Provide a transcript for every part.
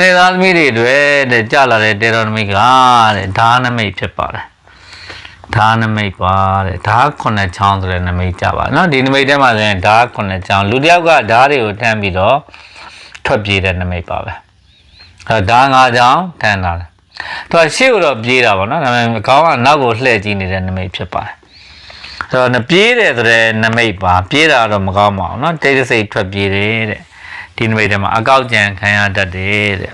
နေသားသမီးတွေတွေတဲ့ကြလာတဲ့တေရောနမိတ်ကတဲ့ဓာနမိတ်ဖြစ်ပါတယ်ဓာနမိတ်ပါတဲ့ဓာခုနှစ်ချောင်းဆိုတဲ့နမိတ်ကြပါเนาะဒီနမိတ်ထဲမှာဆိုရင်ဓာခုနှစ်ချောင်းလူတစ်ယောက်ကဓာတွေကိုထမ်းပြီးတော့ထွက်ပြေးတဲ့နမိတ်ပါပဲအဲဓာငါးချောင်းထမ်းလာတယ်သူကရှေ့ကိုတော့ပြေးတာပေါ့နော်ဒါပေမဲ့ခေါင်းကနောက်ကိုလှည့်ကြည့်နေတဲ့နမိတ်ဖြစ်ပါတယ်ဆိုတော့နပြေးတယ်ဆိုတဲ့နမိတ်ပါပြေးတာတော့မကောင်းပါဘူးเนาะတိတ်တဆိတ်ထွက်ပြေးတယ်တဲ့ ဒီနမိတ်ထဲမှာအကောက်ကြံခံရတတ်တယ်တဲ့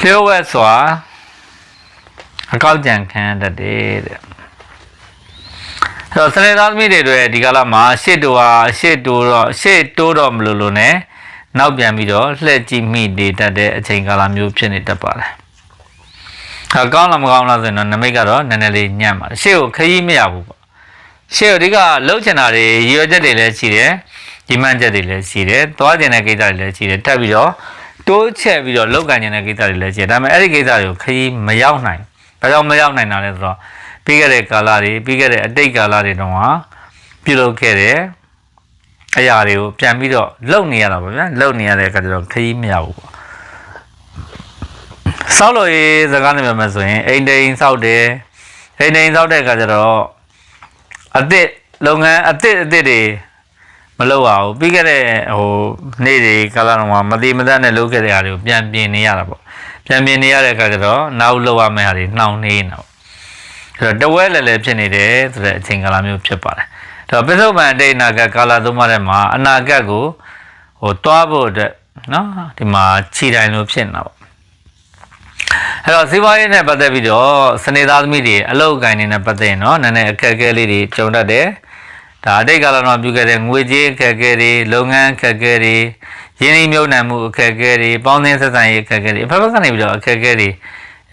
လျှို့ဝှက်စွာအကောက်ကြံခံရတတ်တယ်တဲ့ဆိုတော့စနေသားသမီးတွေတွေဒီကလာမှာရှေ့တိုးဟာရှေ့တိုးတော့ရှေ့တိုးတော့မလို့လို့ ਨੇ နောက်ပြန်ပြီးတော့လှည့်ကြည့်မိနေတတ်တဲ့အချိန်ကာလမျိုးဖြစ်နေတတ်ပါတယ်။ဟာကောင်းလားမကောင်းလားဆိုရင်တော့နမိတ်ကတော့နည်းနည်းလေးညံ့ပါတယ်။ရှေ့ကိုခရီးမရဘူးပေါ့။ရှေ့ကိုဒီကလှုပ်ချင်တာတွေရည်ရွယ်ချက်တွေလည်းရှိတယ်။ ဒီမှန်ချက်တွေလည်းရှိတယ်။သွားကျင်တဲ့ကိစ္စတွေလည်းရှိတယ်။တက်ပြီးတော့တိုးချက်ပြီးတော့လောက်ကန်ကျင်တဲ့ကိစ္စတွေလည်းရှိတယ်။ဒါပေမဲ့အဲ့ဒီကိစ္စတွေကိုခရီးမရောက်နိုင်။ဘာကြောင့်မရောက်နိုင်တာလဲဆိုတော့ပြီးခဲ့တဲ့ကာလတွေပြီးခဲ့တဲ့အတိတ်ကာလတွေတုန်းကပြုလုပ်ခဲ့တဲ့အရာတွေကိုပြန်ပြီးတော့လုံနေရတာပေါ့ဗျာလုံနေရတဲ့အခါကျတော့ခရီးမရဘူးပေါ့ဆောက်လို့ရေးစကားနဲ့ပြောမယ်ဆိုရင်အိမ်တိန်ဆောက်တယ်အိမ်တိန်ဆောက်တဲ့အခါကျတော့အစ်စ်လုပ်ငန်းအစ်စ်အစ်စ်တွေ မလုပ်ပါဘူးပြီးခဲ့တဲ့ဟိုနေ့တွေကာလတော့မတိမတတ်နဲ့လုပ်ခဲ့တဲ့ဟာတွေကိုပြန်ပြင်နေရတာပေါ့ပြန်ပြင်နေရတဲ့အခါကျတော့နောက်လုပ်ရမယ့်ဟာတွေနှောင့်နှေးနေတာပေါ့အဲ့တော့တဝဲလည်းလည်းဖြစ်နေတယ်ဆိုတဲ့အချိန်ကာလမျိုးဖြစ်ပါတယ်ဒါပစ္စုပန်အတိတ်အနာဂတ်ကာလသုံးပါးထဲမှာအနာဂတ်ကိုဟိုတွားဖို့အတွက်နော်ဒီမှာခြေတိုင်းလိုဖြစ်နေတာပေါ့အဲ့တော့စီးပွားရေးနဲ့ပတ်သက်ပြီးတော့စနေသားသမီးတွေအလုပ်အကိုင်တွေနဲ့ပတ်သက်ရင်တော့နည်းနည်းအခက်အခဲလေးတွေကြုံတတ်တယ် ဒါအတိတ်ကာလတော့ပြုခဲ့တဲ့ငွေကြေးအခက်အခဲတွေလုပ်ငန်းအခက်အခဲတွေရင်းနှီးမြှုပ်နှံမှုအခက်အခဲတွေပေါင်းသင်းဆက်ဆံရေးအခက်အခဲတွေအဖက်ဖက်ကနေပြီးတော့အခက်အခဲတွေ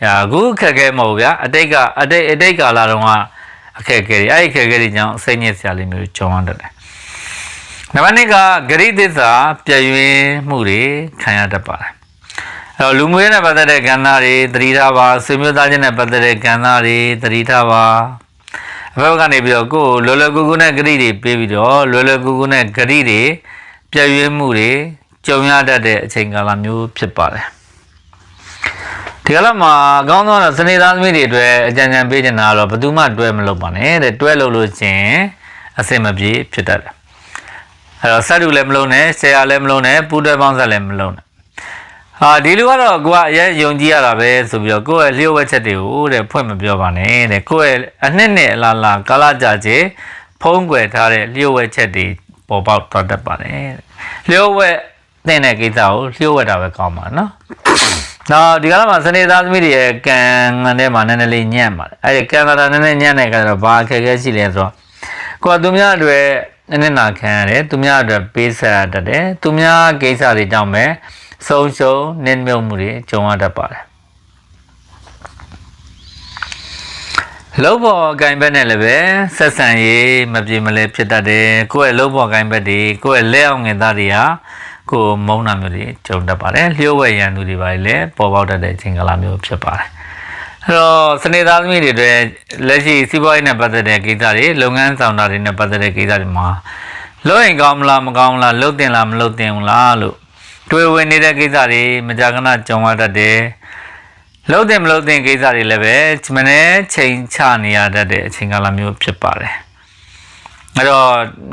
အခုအခက်အခဲမဟုတ်ဗျာအတိတ်ကအတိတ်အတိတ်ကာလတုန်းကအခက်အခဲတွေအဲ့ဒီအခက်အခဲတွေကြောင့်စိတ်ညစ်စရာလေးမျိုးကြုံရတတ်တယ်နံပါတ်2ကဂရိသစ္စာပြည့်ရွင်မှုတွေခံရတတ်ပါတယ်အဲ့တော့လူမျိုးရေးနဲ့ပတ်သက်တဲ့ကဏ္ဍတွေသတိထားပါဆွေမျိုးသားချင်းနဲ့ပတ်သက်တဲ့ကဏ္ဍတွေသတိထားပါ အဘက်ကနေပြီးတော့ကိုယ်လွယ်လွယ်ကူကူနဲ့ဂရိတွေပေးပြီးတော့လွယ်လွယ်ကူကူနဲ့ဂရိတွေပြည့်ရွင်မှုတွေကြုံရတတ်တဲ့အချိန်ကာလမျိုးဖြစ်ပါတယ်ဒီကလာမှာအကောင်းဆုံးတော့စနေသားသမီးတွေအတွက်အကြံဉာဏ်ပေးချင်တာကတော့ဘယ်သူမှတွဲမလုပ်ပါနဲ့တဲ့တွဲလုပ်လို့ချင်းအဆင်မပြေဖြစ်တတ်တယ်အဲ့တော့စက်တူလည်းမလုံးနဲ့ဆရာလည်းမလုံးနဲ့ပူတွဲပေါင်းဆက်လည်းမလုံးနဲ့ ဟာဒီလူကတော့ကိုကအရင်ယုံကြည်ရတာပဲဆိုပြီးတော့ကိုယ့်ရဲ့လျှို့ဝှက်ချက်တွေကိုတဲ့ဖွင့်မပြောပါနဲ့တဲ့ကိုယ့်ရဲ့အနှစ်နဲ့အလားလားကာလကြာချေဖုံးကွယ်ထားတဲ့လျှို့ဝှက်ချက်တွေပေါ်ပေါက်သွားတတ်ပါတယ်တဲ့လျှို့ဝှက်တဲ့တဲ့ကိစ္စကိုလျှို့ဝှက်တာပဲကောင်းပါနော်နော်ဒီကနေ့မှာစနေသားသမီးတွေရဲ့ကံငန်းထဲမှာနည်းနည်းလေးညံ့ပါတယ်အဲ့ဒီကံလာတာနည်းနည်းညံ့တဲ့အခါကျတော့ဘာအခက်အခဲရှိလဲဆိုတော့ကိုကသူများအတွက်နည်းနည်းနာခံရတယ်သူများအတွက်ပေးဆက်ရတတ်တယ်သူများကိစ္စတွေကြောင့်ပဲ ဆုံးရှုံးနစ်မြုပ်မှုတွေကြုံရတတ်ပါတယ်လုံးပေါ်အကင်ဘက်နဲ့လည်းပဲဆက်ဆံရေးမပြေမလဲဖြစ်တတ်တယ်ကိုယ့်ရဲ့လုံးပေါ်အကင်ဘက်တွေကိုယ့်ရဲ့လက်အောင်ငယ်သားတွေကကိုယ်မုန်းတာမျိုးတွေကြုံတတ်ပါတယ်လျှို့ဝှက်ရန်သူတွေပါလေပေါ်ပေါက်တတ်တဲ့အချိန်ကာလမျိုးဖြစ်ပါတယ်အဲ့တော့စနေသားသမီးတွေအတွက်လက်ရှိစီးပွားရေးနဲ့ပတ်သက်တဲ့ကိစ္စတွေလုပ်ငန်းဆောင်တာတွေနဲ့ပတ်သက်တဲ့ကိစ္စတွေမှာလုပ်ရင်ကောင်းမလားမကောင်းလားလုပ်တင်လားမလုပ်တင်ဘူးလားလို့ တွေ့ဝင်နေတဲ့ကိစ္စတွေမကြာခဏကြုံရတတ်တယ်လုံးတင်မလုံးတင်ကိစ္စတွေလည်းပဲမနေ့ချိန်ချနေရတတ်တဲ့အချိန်ကာလမျိုးဖြစ်ပါတယ်အဲ့တော့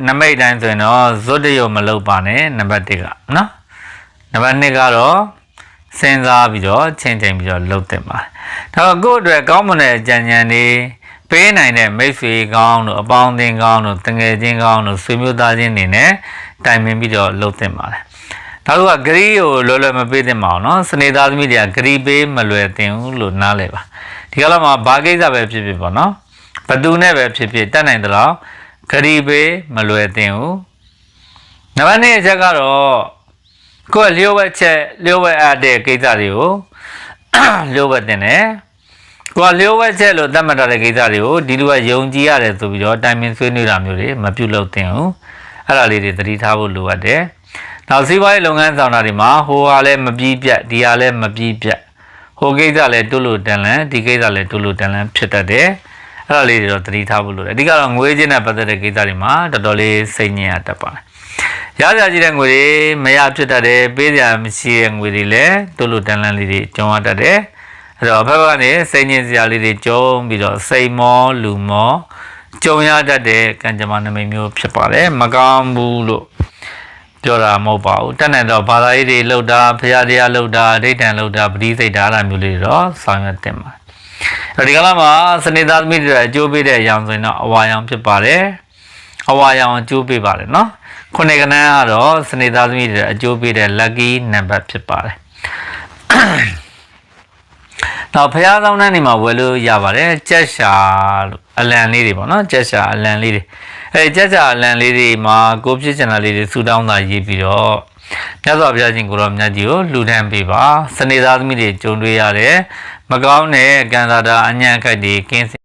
နမိတ်တိုင်းဆိုရင်တော့ဇွတ်တရုံမလုပ်ပါနဲ့နံပါတ်1ကနော်နံပါတ်2ကတော့စဉ်းစားပြီးတော့ချိန်ချိန်ပြီးတော့လုပ်တင်ပါတယ်ဒါတော့ကိုယ့်အတွက်ကောင်းမွန်တဲ့ကြံကြံတွေပေးနိုင်တဲ့မိတ်ဆွေကောင်းတို့အပေါင်းအသင်းကောင်းတို့တငယ်ချင်းကောင်းတို့ဆွေမျိုးသားချင်းတွေနဲ့တိုင်ပင်ပြီးတော့လုပ်တင်ပါတယ် ဒါတို့ကဂရီကိုလွယ်လွယ်မပေးသင့်ပါဘူးเนาะစနေသားသမီးတွေကဂရီပေးမလွယ်သင့်ဘူးလို့နားလဲပါဒီကလာမှာဘာကိစ္စပဲဖြစ်ဖြစ်ပေါ့เนาะဘသူနဲ့ပဲဖြစ်ဖြစ်တတ်နိုင်သလားဂရီပေးမလွယ်သင့်ဘူးနံပါတ်2အချက်ကတော့ကိုယ့်လျှို့ဝှက်ချက်လျှို့ဝှက်အပ်တဲ့ကိစ္စတွေကို လျှို့ဝှက်တင်တယ်ကိုယ်လျှို့ဝှက်ချက်လို့သတ်မှတ်ထားတဲ့ကိစ္စတွေကိုဒီလူကယုံကြည်ရတယ်ဆိုပြီးတော့တိုင်ပင်ဆွေးနွေးတာမျိုးတွေမပြုလုပ်သင့်ဘူးအဲ့ဒါလေးတွေသတိထားဖို့လိုအပ်တယ် နောက်စီးပွားရေးလုပ်ငန်းဆောင်တာတွေမှာဟိုဟာလည်းမပြီးပြတ်ဒီဟာလည်းမပြီးပြတ်ဟိုကိစ္စလည်းတွလို့တန်လန်ဒီကိစ္စလည်းတွလို့တန်လန်ဖြစ်တတ်တယ်အဲ့ဒါလေးတွေတော့သတိထားဖို့လိုတယ်အဓိကတော့ငွေချင်းနဲ့ပတ်သက်တဲ့ကိစ္စတွေမှာတော်တော်လေးစိတ်ညစ်ရတတ်ပါတယ်ရကြကြည့်တဲ့ငွေတွေမရဖြစ်တတ်တယ်ပေးစရာမရှိတဲ့ငွေတွေလည်းတို့လိုတန်လန်းလေးတွေကျုံရတတ်တယ်အဲ့တော့အဖက်ကနေစိတ်ညစ်စရာလေးတွေကျုံပြီးတော့စိတ်မောလူမောကျုံရတတ်တဲ့ကံကြမ္မာနမိတ်မျိုးဖြစ်ပါတယ်မကောင်းဘူးလို့ ပြောတာမဟုတ်ပါဘူးတက်နေတော့ဘာသာရေးတွေလှုပ်တာဖရာတရားလှုပ်တာဒိဋ္ဌံလှုပ်တာပဋိစိတ်တာအဲ့ဒါမျိုးလေးတွေတော့ဆောင်ရွက်တင်ပါတယ်အဲ့ဒီကလာမှာစနေသားသမီးတွေအကျိုးပေးတဲ့အရောင်ဆိုရင်တော့အဝါရောင်ဖြစ်ပါတယ်အဝါရောင်အကျိုးပေးပါတယ်နော်ခုနှစ်ကနန်းကတော့စနေသားသမီးတွေအကျိုးပေးတဲ့ lucky number ဖြစ်ပါတယ်တော့ဖះဆောင်တဲ့နေမှာဝယ်လို့ရပါတယ်ကြက်ရှာလို့အလံလေးတွေပေါ့နော်ကြက်ရှာအလံလေးတွေ အဲကြက်ရှာအလံလေးတွေမှာကိုဖြစ်ချင်တာလေးတွေဆူတောင်းတာရေးပြီးတော့မြတ်စွာဘုရားရှင်ကိုရောမြတ်ကြီးကိုလှူဒန်းပေးပါစနေသားသမီးတွေကြုံတွေ့ရတယ်မကောင်းတဲ့ကံသာတာအညံ့အခက်တွေကင်းစင်